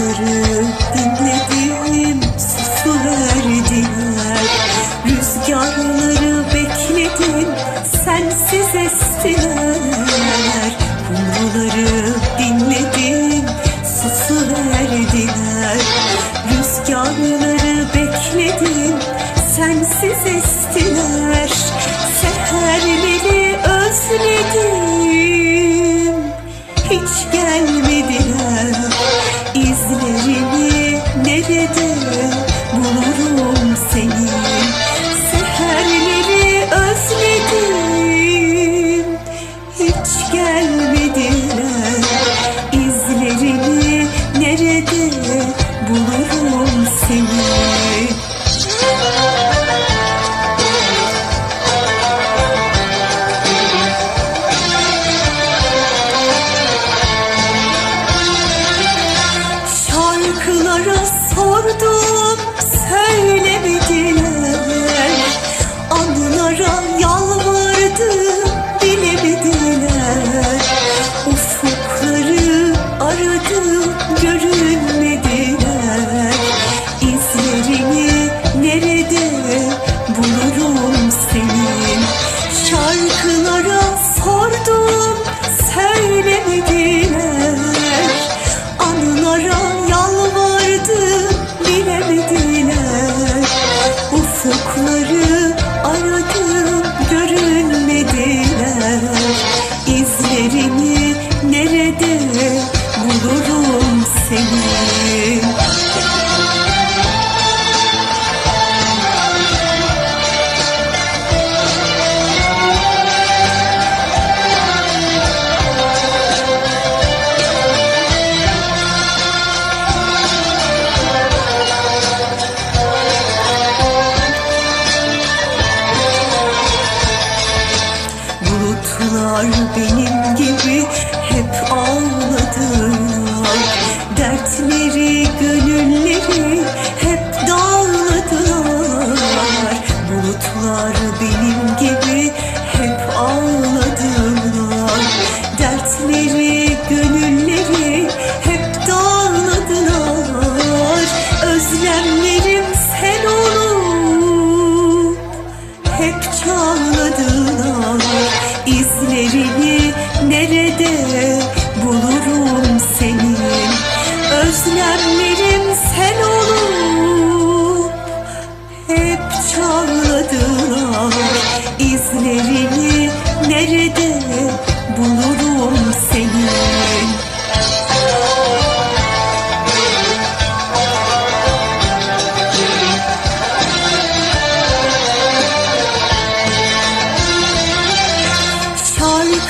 şarkıları dinledim susu verdiler Rüzgarları bekledim sensiz estiler. Kumruları dinledim susu verdiler Rüzgarları bekledim sensiz estiler. Seherleri özledim. Seni nerede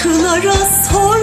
Şarkılara sordum